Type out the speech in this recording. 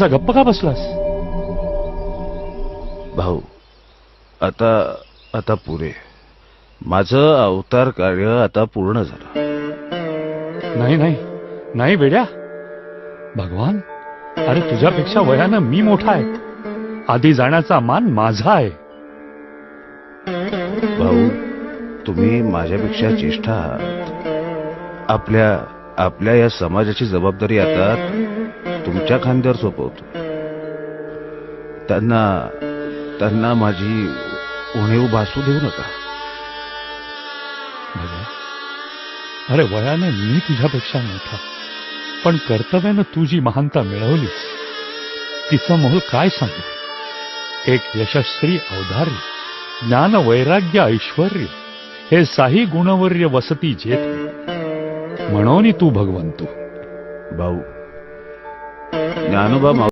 असा गप्प का बसलास? भाऊ आता आता पुरे. माझं अवतार कार्य आता पूर्ण झालं. नाही नाही नाही बेड्या भगवान अरे तुझ्यापेक्षा वयानं मी मोठा आहे. आधी जाण्याचा मान माझा आहे. भाऊ तुम्ही माझ्यापेक्षा ज्येष्ठ आहात. आपल्या आपल्या या समाजाची जबाबदारी आता तुमच्या खांद्यावर सोपवतो त्यांना त्यांना माझी उणीव भासू देऊ नका. अरे वयानं मी तुझ्यापेक्षा मोठा पण कर्तव्यानं तू जी महानता मिळवलीस तिचं मोल काय सांगू? एक यशस्वी औदार्य ज्ञान वैराग्य ऐश्वर हे साही गुणवर्य वसती जेथ म्हणून तू भगवंतू. भाऊ ज्ञानोबा माऊ